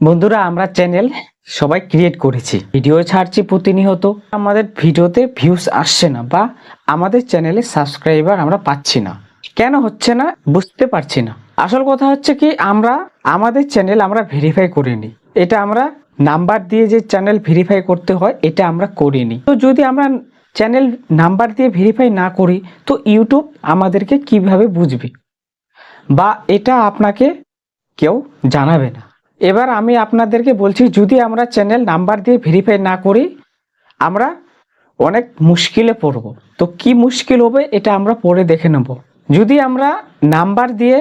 বন্ধুরা, আমরা চ্যানেল সবাই ক্রিয়েট করেছি। ভিডিও ছাড়ছি প্রতিনিয়ত। আমাদের ভিডিওতে ভিউজ আসছে না বা আমাদের চ্যানেলে সাবস্ক্রাইবার আমরা পাচ্ছি না। কেন হচ্ছে না? বুঝতে পারছি না। আসল কথা হচ্ছে কি, আমরা, আমাদের চ্যানেল আমরা ভেরিফাই করিনি। এটা আমরা নাম্বার দিয়ে যে চ্যানেল ভেরিফাই করতে হয়, এটা আমরা করিনি। তো যদি আমরা চ্যানেল নাম্বার দিয়ে ভেরিফাই না করি, তো ইউটিউব আমাদেরকে কীভাবে বুঝবে? বা এটা আপনাকে কেউ জানাবে না। এবার আমি আপনাদেরকে বলছি, যদি আমরা চ্যানেল নাম্বার দিয়ে ভেরিফাই না করি, আমরা অনেক মুশকিলে পড়ব। তো কি মুশকিল হবে, এটা আমরা পরে দেখে নেব। যদি আমরা নাম্বার দিয়ে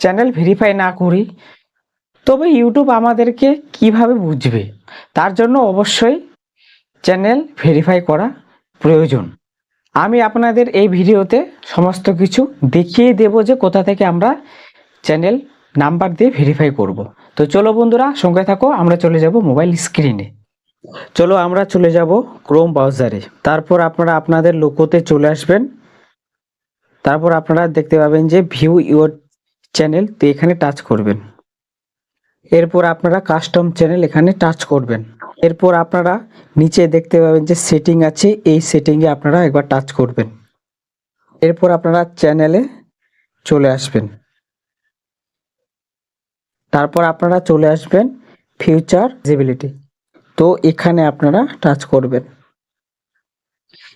চ্যানেল ভেরিফাই না করি, তবে ইউটিউব আমাদেরকে কীভাবে বুঝবে? তার জন্য অবশ্যই চ্যানেল ভেরিফাই করা প্রয়োজন। আমি আপনাদের এই ভিডিওতে সমস্ত কিছু দেখিয়ে দেব যে কোথা থেকে আমরা চ্যানেল নাম্বার দিয়ে ভেরিফাই করব। তো চলো বন্ধুরা, সঙ্গে থাকো, আমরা চলে যাব মোবাইল স্ক্রিনে চলো, আমরা চলে যাব ক্রোম ব্রাউজারে তারপর আপনারা আপনাদের লোকোতে চলে আসবেন। তারপর আপনারা দেখতে পাবেন যে ভিউ ইউর চ্যানেল তো এখানে টাচ করবেন। এরপর আপনারা কাস্টম চ্যানেল এখানে টাচ করবেন। এরপর আপনারা নিচে দেখতে পাবেন যে সেটিং আছে, এই সেটিংয়ে আপনারা একবার টাচ করবেন। এরপর আপনারা চ্যানেলে চলে আসবেন। তারপর আপনারা চলে আসবেন ফিউচার ভিজিবিলিটি তো এখানে আপনারা টাচ করবেন।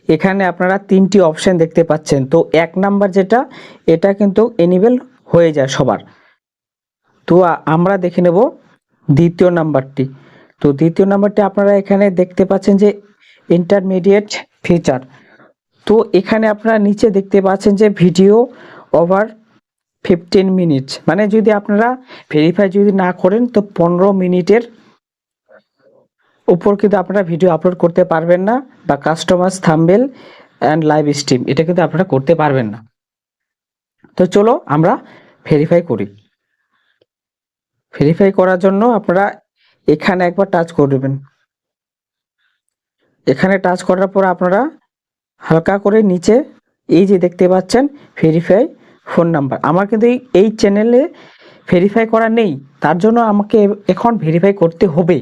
এখানে আপনারা তিনটি অপশন দেখতে পাচ্ছেন। তো এক নাম্বার যেটা, এটা কিন্তু এনিবেল হয়ে যায় সবার। তো আমরা দেখে নেব দ্বিতীয় নাম্বারটি তো দ্বিতীয় নাম্বারটি আপনারা এখানে দেখতে পাচ্ছেন যে ইন্টারমিডিয়েট ফিচার তো এখানে আপনারা নিচে দেখতে পাচ্ছেন যে ভিডিও ওভার ফিফটিন মিনিটস মানে যদি আপনারা ভেরিফাই যদি না করেন, তো পনেরো মিনিটের উপর কিন্তু আপনারা ভিডিও আপলোড করতে পারবেন না বা customer thumbnail and live stream এটা কিন্তু আপনারা করতে পারবেন না। তো চলো আমরা ভেরিফাই করি। ভেরিফাই করার জন্য আপনারা এখানে একবার টাচ করবেন এখানে টাচ করার পর আপনারা হালকা করে নিচে এই যে দেখতে পাচ্ছেন ভেরিফাই ফোন নাম্বার। আমার কিন্তু এই চ্যানেলে ভেরিফাই করা নেই। তার জন্য আমাকে এখন ভেরিফাই করতে হবে।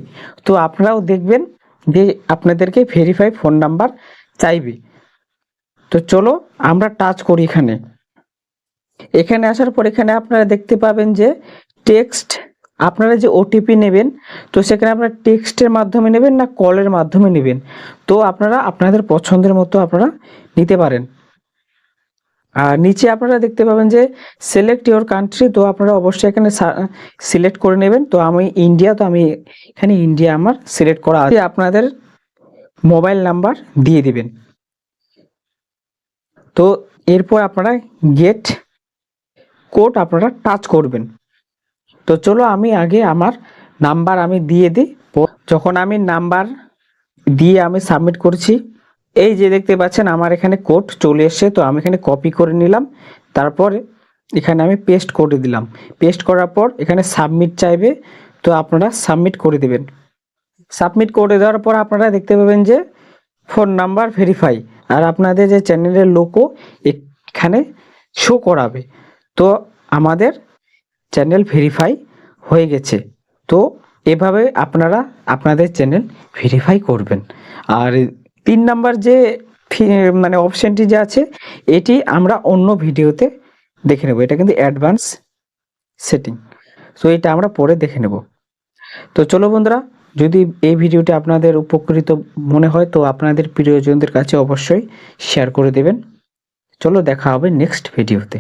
তো আপনারাও দেখবেন যে আপনাদেরকে ভেরিফাই ফোন নাম্বার চাইবে। তো চলো আমরা টাচ করি এখানে। এখানে আসার পর এখানে আপনারা দেখতে পাবেন যে টেক্সট আপনারা যে ওটিপি নেবেন, তো সেখানে আপনারা টেক্সটের মাধ্যমে নেবেন না কলের মাধ্যমে নেবেন। তো আপনারা আপনাদের পছন্দের মতো আপনারা নিতে পারেন। আর নিচে আপনারা দেখতে পাবেন যে সিলেক্ট ইওর কান্ট্রি তো আপনারা অবশ্যই এখানে সিলেক্ট করে নেবেন। তো আমি ইন্ডিয়া তো আমি এখানে ইন্ডিয়া আমার সিলেক্ট করা আছে। আপনাদের মোবাইল নাম্বার দিয়ে দিবেন। তো এরপর আপনারা গেট কোড আপনারা টাচ করবেন। তো চলো আমি আগে আমার নাম্বার আমি দিয়ে দিই। যখন আমি নাম্বার দিয়ে আমি সাবমিট করছি এই যে দেখতে পাচ্ছেন, আমার এখানে কোড চলে এসেছে, তো আমি এখানে কপি করে নিলাম। তারপরে এখানে আমি পেস্ট করে দিলাম। পেস্ট করার পর এখানে সাবমিট চাইবে, তো আপনারা সাবমিট করে দেবেন। সাবমিট করে দেওয়ার পর আপনারা দেখতে পাবেন যে ফোন নাম্বার ভেরিফাই আর আপনাদের যে চ্যানেলের লোকও এখানে শো করাবে। তো আমাদের চ্যানেল ভেরিফাই হয়ে গেছে। তো এভাবে আপনারা, আপনাদের চ্যানেল ভেরিফাই করবেন। আর তিন নাম্বার যে মানে অপশনটি যে আছে, এটি আমরা অন্য ভিডিওতে দেখে নেব। এটা কিন্তু অ্যাডভান্স সেটিং তো এটা আমরা পরে দেখে নেব। তো চলো বন্ধুরা, যদি এই ভিডিওটি আপনাদের উপকৃত মনে হয়, তো আপনাদের প্রিয়জনদের কাছে অবশ্যই শেয়ার করে দেবেন। চলো দেখা হবে নেক্সট ভিডিওতে।